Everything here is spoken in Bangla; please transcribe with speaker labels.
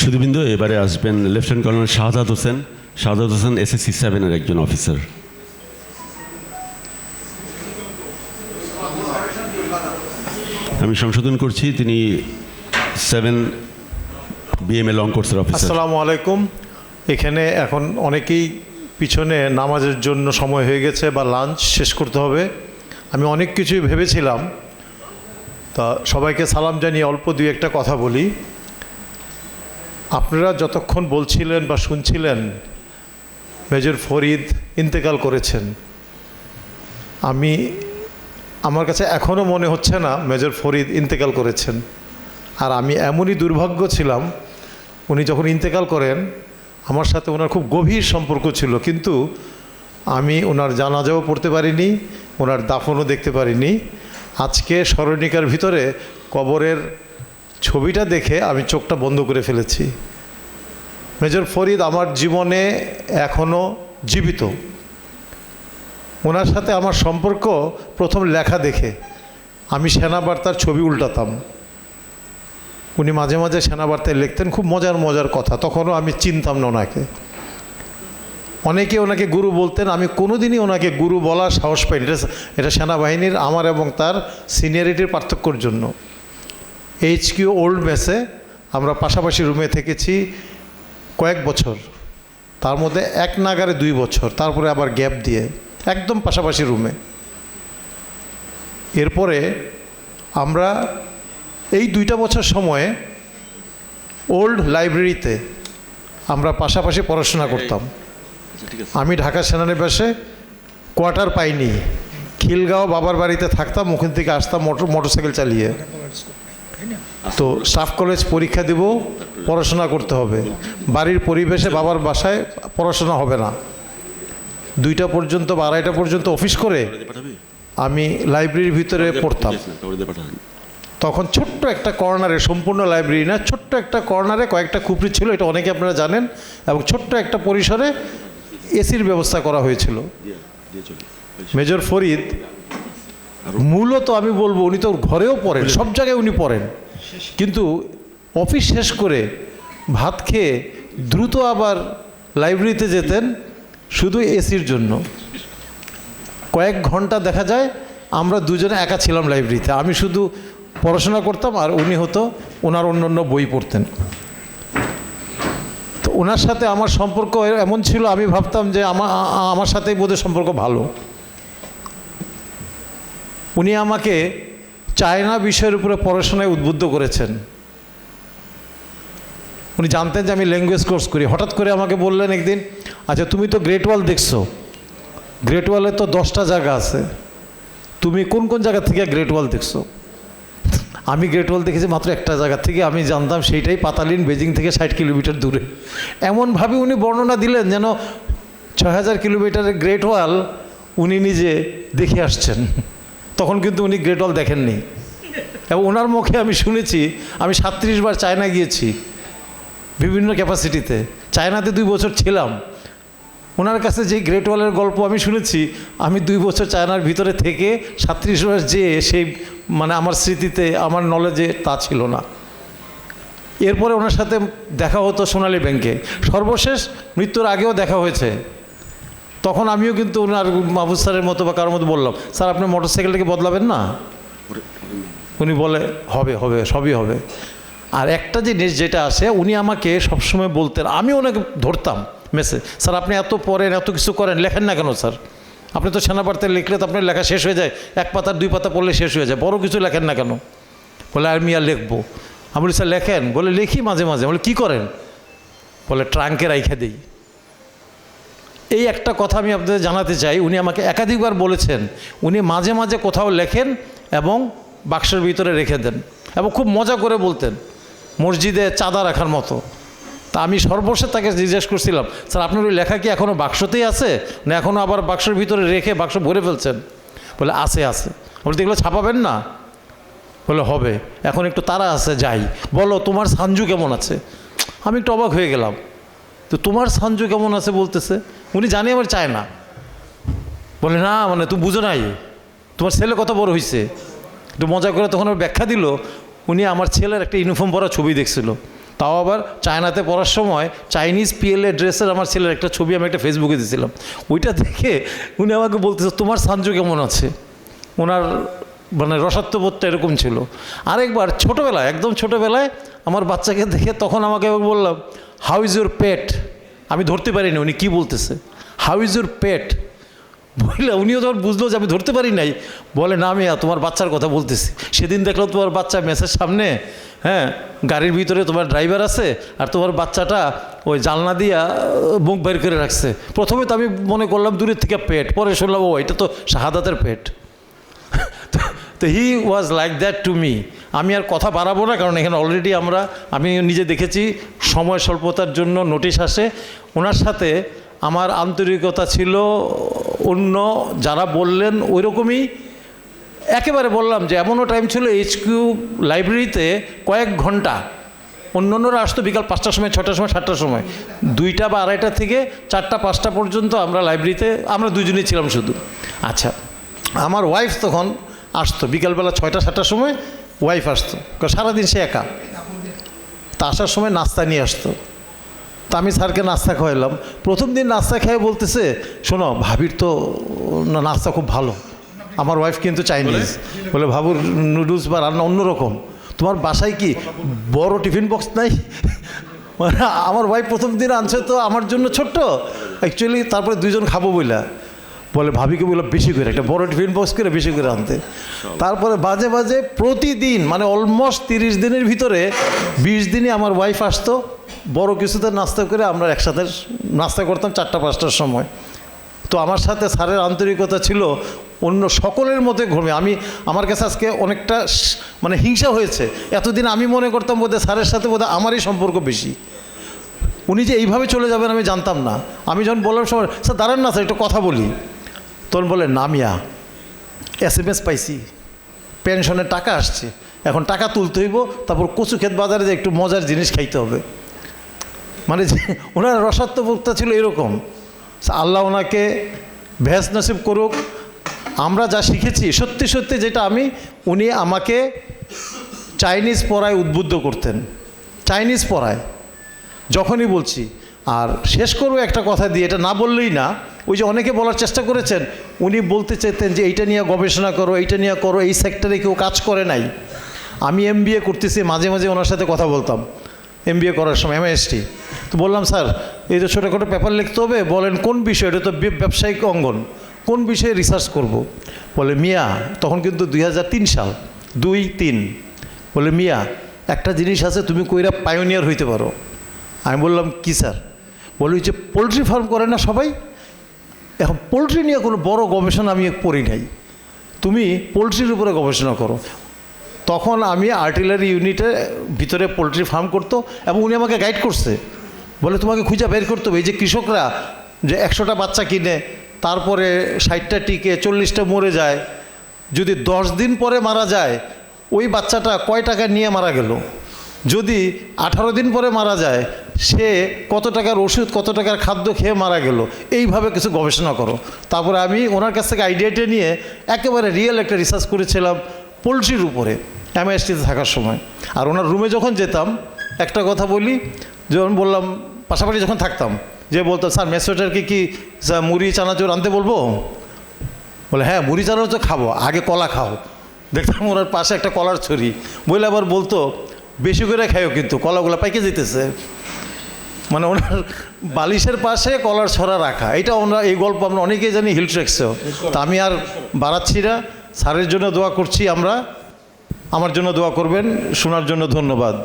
Speaker 1: সুদীবৃন্দ এবারে আসবেন lieutenant colonel Shahadat Hossain. Shahadat Hossain SSC সেভেনের একজন অফিসার আমি সংশোধন করছি, তিনি সেভেন বিএমএ লং কোর্সের অফিসার
Speaker 2: আসসালামু আলাইকুম। এখানে এখন অনেকেই পিছনে নামাজের জন্য সময় হয়ে গেছে বা লাঞ্চ শেষ করতে হবে। আমি অনেক কিছুই ভেবেছিলাম। তা সবাইকে সালাম জানিয়ে অল্প দুই একটা কথা বলি। আপনারা যতক্ষণ বলছিলেন বা শুনছিলেন, মেজর ফরিদ ইন্তেকাল করেছেন। আমি, আমার কাছে এখনও মনে হচ্ছে না মেজর ফরিদ ইন্তেকাল করেছেন। আর আমি এমনই দুর্ভাগ্য ছিলাম, উনি যখন ইন্তেকাল করেন, আমার সাথে ওনার খুব গভীর সম্পর্ক ছিল, কিন্তু আমি ওনার জানাজাও পড়তে পারিনি, ওনার দাফনও দেখতে পারিনি। আজকে স্মরণিকার ভিতরে কবরের ছবিটা দেখে আমি চোখটা বন্ধ করে ফেলেছি। মেজর ফরিদ আমার জীবনে এখনও জীবিত। ওনার সাথে আমার সম্পর্ক প্রথম লেখা দেখে আমি সেনাবার্তার ছবি উল্টাতাম। উনি মাঝে মাঝে সেনাবার্তায় লিখতেন, খুব মজার মজার কথা, তখনও আমি চিনতাম না ওনাকে। অনেকে ওনাকে গুরু বলতেন, আমি কোনোদিনই ওনাকে গুরু বলার সাহস পাইনি। এটা এটা সেনাবাহিনীর, আমার এবং তার সিনিয়রিটির পার্থক্যর জন্য। এইচ কিউ ওল্ড মেসে আমরা পাশাপাশি রুমে থেকেছি কয়েক বছর। তার মধ্যে এক নাগারে দুই বছর। তারপরে আবার গ্যাপ দিয়ে একদম পাশাপাশি রুমে এরপরে আমরা এই দুইটা বছর সময়ে ওল্ড লাইব্রেরিতে আমরা পাশাপাশি পড়াশোনা করতাম। আমি ঢাকা সেনানিবাসে কোয়ার্টার পাইনি। খিলগাঁও বাবার বাড়িতে থাকতাম ওখান থেকে আসতাম মোটর মোটরসাইকেল চালিয়ে। তো স্টাফ কলেজ পরীক্ষা দিব পড়াশোনা করতে হবে। বাড়ির পরিবেশে বাবার বাসায় পড়াশোনা হবে না। দুইটা পর্যন্ত বা আড়াইটা পর্যন্ত অফিস করে আমি লাইব্রেরির ভিতরে পড়তাম। তখন ছোট্ট একটা কর্নারে সম্পূর্ণ লাইব্রেরি না ছোট্ট একটা কর্নারে কয়েকটা খুপড়ি ছিল এটা অনেকে আপনারা জানেন এবং ছোট্ট একটা পরিসরে এসির ব্যবস্থা করা হয়েছিল। মেজর ফরিদ মূলত আমি বলব উনি তো ঘরেও পড়েন সব জায়গায় উনি পড়েন। কিন্তু অফিস শেষ করে ভাত খেয়ে দ্রুত আবার লাইব্রেরিতে যেতেন শুধু এসির জন্য। কয়েক ঘণ্টা দেখা যায় আমরা দুজনে একা ছিলাম লাইব্রেরিতে। আমি শুধু পড়াশোনা করতাম আর উনি হতো ওনার অন্য অন্য বই পড়তেন। তো ওনার সাথে আমার সম্পর্ক এমন ছিল আমি ভাবতাম যে আমার আমার সাথেই বোধহয় সম্পর্ক ভালো। উনি আমাকে চায়না বিষয়ের উপরে পড়াশোনায় উদ্বুদ্ধ করেছেন। উনি জানতেন যে আমি ল্যাঙ্গুয়েজ কোর্স করি। হঠাৎ করে আমাকে বললেন একদিন আচ্ছা তুমি তো গ্রেট ওয়াল দেখছ। গ্রেট ওয়ালে তো দশটা জায়গা আছে। তুমি কোন কোন জায়গা থেকে গ্রেট ওয়াল দেখছ? আমি গ্রেট ওয়াল দেখেছি মাত্র একটা জায়গা থেকে। আমি জানতাম সেইটাই পাতালিন বেজিং থেকে ষাট কিলোমিটার দূরে। এমনভাবে উনি বর্ণনা দিলেন যেন ছয় হাজার কিলোমিটারের গ্রেট ওয়াল উনি নিজে দেখে আসছেন। তখন কিন্তু উনি গ্রেট ওয়াল দেখেননি। এবং ওনার মুখে আমি শুনেছি, আমি সাত্রিশ বার চায়না গিয়েছি, বিভিন্ন ক্যাপাসিটিতে চায়নাতে দুই বছর ছিলাম। ওনার কাছে যে গ্রেট ওয়ালের গল্প আমি শুনেছি, আমি দুই বছর চায়নার ভিতরে থেকে সাত্রিশ বার যে সেই মানে আমার স্মৃতিতে, আমার নলেজে তা ছিল না। এরপরে ওনার সাথে দেখা হতো সোনালী ব্যাংকে। সর্বশেষ মৃত্যুর আগেও দেখা হয়েছে। তখন আমিও কিন্তু ওনার মাহবুব স্যারের মতো বা কারোর মতো বললাম স্যার আপনি মোটরসাইকেলটাকে বদলাবেন না? উনি বলে হবে হবে সবই হবে। আর একটা জিনিস যেটা আছে উনি আমাকে সবসময় বলতেন আমি ওনাকে ধরতাম মেসে স্যার আপনি এত পড়েন এত কিছু করেন লেখেন না কেন স্যার? আপনি তো সেনাবার্তায় লিখলে তো আপনার লেখা শেষ হয়ে যায় এক পাতার দুই পাতা পড়লে শেষ হয়ে যায় বড় কিছু লেখেন না কেন? বলে আমি আর লিখব। আমি বলি স্যার লেখেন? বলে লিখি মাঝে মাঝে। বলে কী করেন? বলে ট্রাঙ্কে রাইখে দিই। এই একটা কথা আমি আপনাদের জানাতে চাই। উনি আমাকে একাধিকবার বলেছেন, উনি মাঝে মাঝে কোথাও লেখেন এবং বাক্সের ভিতরে রেখে দেন এবং খুব মজা করে বলতেন, মসজিদে চাঁদা রাখার মতো। তা আমি সর্বশেষ তাকে জিজ্ঞেস করছিলাম, স্যার, আপনার ওই লেখা কি এখনও বাক্সতেই আছে? না এখনও আবার বাক্সের ভিতরে রেখে বাক্স ভরে ফেলছেন? বলে, আছে আছে। বলতে এগুলো ছাপাবেন না? বলে, হবে, এখন একটু তারা আছে, যাই। বলো, তোমার সাঞ্জু কেমন আছে? আমি একটু অবাক হয়ে গেলাম, তো তোমার সাঞ্জু কেমন আছে? বলতেছে। উনি জানি আবার চায় না। বলে, না মানে তুমি বুঝো নাই। তোমার ছেলে কত বড় হয়েছে একটু মজা করে তখন ব্যাখ্যা দিল, উনি আমার ছেলের একটা ইউনিফর্ম পরা ছবি দেখছিল। তাও আবার চায়নাতে পড়ার সময় চাইনিজ পিএলএ ড্রেসের আমার ছেলের একটা ছবি আমি একটা ফেসবুকে দিয়েছিলাম ওইটা দেখে উনি আমাকে বলতেছে, তোমার সাঞ্জু কেমন আছে? ওনার মানে রসাত্মবোধটা এরকম ছিল। আরেকবার ছোটোবেলায়, একদম ছোটোবেলায় আমার বাচ্চাকে দেখে তখন আমাকে বললাম হাউ ইজ ইউর পেট আমি ধরতে পারিনি, উনি কী বলতেছে? হাউ ইজ ইউর পেট বললে উনিও তখন বুঝলো যে আমি ধরতে পারি নাই। বলে, না আমি তোমার বাচ্চার কথা বলতেছি। সেদিন দেখল তোমার বাচ্চা মেসের সামনে হ্যাঁ গাড়ির ভিতরে তোমার ড্রাইভার আছে আর তোমার বাচ্চাটা ওই জানলা দিয়া মুখ বের করে রাখছে। প্রথমে তো আমি মনে করলাম দূরের থেকে পেট পরে শুনলাম, ও, এটা তো শাহাদাতের পেট তো he was like that to me আমি আর কথা বাড়াবো না, কারণ এখানে অলরেডি আমরা, আমি নিজে দেখেছি সময় স্বল্পতার জন্য নোটিশ আসে। ওনার সাথে আমার আন্তরিকতা ছিল, অন্য যারা বললেন ওই রকমই একেবারে বললাম যে এমনও টাইম ছিল এইচকিউ লাইব্রেরিতে কয়েক ঘণ্টা। অন্য অন্যরা আসতো বিকাল পাঁচটার সময় ছটার সময়, সাতটার সময়। দুইটা বা আড়াইটা থেকে চারটা, পাঁচটা পর্যন্ত আমরা লাইব্রেরিতে আমরা দুজনেই ছিলাম শুধু। আচ্ছা আমার ওয়াইফ তখন আসতো বিকালবেলা ছয়টা, সাতটার সময়। ওয়াইফ আসতো। সারাদিন সে একা? তা আসার সময় নাস্তা নিয়ে আসতো। তা আমি স্যারকে নাস্তা খাওয়াইলাম। প্রথম দিন নাস্তা খেয়ে বলতেছে, শোনো, ভাবির তো নাস্তা খুব ভালো। আমার ওয়াইফ কিন্তু চাইনিজ। বলে, ভাবুর নুডলস বা রান্না অন্যরকম। তোমার বাসায় কি বড় টিফিন বক্স নাই? মানে আমার ওয়াইফ প্রথম দিন আনছে তো আমার জন্য ছোট্ট। অ্যাকচুয়ালি তারপরে দুইজন খাব বইলা। বলে ভাবিকে বললাম বেশি করে একটা বড় টিফিন বক্স করে বেশি করে আনতে। তারপরে বাজে বাজে প্রতিদিন মানে অলমোস্ট তিরিশ দিনের ভিতরে বিশ দিনই আমার ওয়াইফ আসতো বড় কিছুতে নাস্তা করে আমরা একসাথে নাস্তা করতাম চারটা পাঁচটার সময়। তো আমার সাথে স্যারের আন্তরিকতা ছিল অন্য সকলের মধ্যে ঘুমে। আমি আমার কাছে আজকে অনেকটা মানে হিংসা হয়েছে। এতদিন আমি মনে করতাম বোধহয় স্যারের সাথে বোধহয় আমারই সম্পর্ক বেশি। উনি যে এইভাবে চলে যাবেন আমি জানতাম না। আমি যখন বললাম সময় স্যার দাঁড়ান না স্যার একটু কথা বলি। তখন বলে নামিয়া এস এম এস পাইছি। পেনশনের টাকা আসছে। এখন টাকা তুলতে হইব, তারপর কচু ক্ষেত বাজারে যে একটু মজার জিনিস খাইতে হবে। মানে ওনার রসাত্মকতা ছিল এরকম। আল্লাহ ওনাকে ভেস নসিব করুক। আমরা যা শিখেছি, সত্যি সত্যি যেটা আমি, উনি আমাকে চাইনিজ পড়ায় উদ্বুদ্ধ করতেন। চাইনিজ পড়ায়। যখনই বলছি, আর শেষ করব একটা কথা দিয়ে, এটা না বললেই না ওই যে অনেকে বলার চেষ্টা করেছেন, উনি বলতে চাইতেন যে এইটা নিয়ে গবেষণা করো, এইটা নিয়ে করো, এই সেক্টরে কেউ কাজ করে নাই। আমি এম করতেছি, মাঝে মাঝে ওনার সাথে কথা বলতাম এম করার সময় এমএসটি তো বললাম, স্যার, এই তো ছোটোখাটো পেপার লিখতে হবে, বলেন কোন বিষয়, এটা তো ব্যবসায়িক অঙ্গন, কোন বিষয়ে রিসার্চ করব। বলে, মিয়া, তখন কিন্তু দুই হাজার তিন সাল, দুই তিন। বলে, মিয়া, একটা জিনিস আছে, তুমি কইরা পায়োনিয়ার হইতে পারো। আমি বললাম, কি স্যার? বলি যে পোলট্রি ফার্ম করে না সবাই? এখন পোলট্রি নিয়ে কোনো বড় গবেষণা আমি পড়ি নাই। তুমি পোলট্রির উপরে গবেষণা করো। তখন আমি আর্টিলারি ইউনিটে ভিতরে পোলট্রি ফার্ম করতো এবং উনি আমাকে গাইড করছে। বলে তোমাকে খুঁজে বের করতে হবে। এই যে কৃষকরা যে একশোটা বাচ্চা কিনে, তারপরে ষাটটা টিকে, চল্লিশটা মরে যায়। যদি দশ দিন পরে মারা যায়, ওই বাচ্চাটা কয় টাকা নিয়ে মারা গেল? যদি আঠারো দিন পরে মারা যায় সে কত টাকার ওষুধ, কত টাকার খাদ্য খেয়ে মারা গেল। এইভাবে কিছু গবেষণা করো। তারপরে আমি ওনার কাছ থেকে আইডিয়াটা নিয়ে একেবারে রিয়েল একটা রিসার্চ করেছিলাম পোলট্রির উপরে এমআইএসটিতে থাকার সময়। আর ওনার রুমে যখন যেতাম, একটা কথা বলি, যখন বললাম, পাশাপাশি যখন থাকতাম, যে বলতাম স্যার মেসোটারকে কি মুড়ি, চানাচুর আনতে বলব? বলে হ্যাঁ মুড়ি, চানাচুর খাব, আগে কলা খাও। দেখতাম ওনার পাশে একটা কলার ছড়ি বলে আবার বলতো, বেশি করে খাইও কিন্তু, কলাগুলো পাইকে যেতেছে মানে ওনার বালিশের পাশে কলার ছড়া রাখা। এটা আমরা এই গল্প আমরা অনেকেই জানি, হিল ট্রেক্সেও তা আমি আর বাড়াচ্ছি না। স্যারের জন্য দোয়া করছি আমরা। আমার জন্য দোয়া করবেন। শোনার জন্য ধন্যবাদ।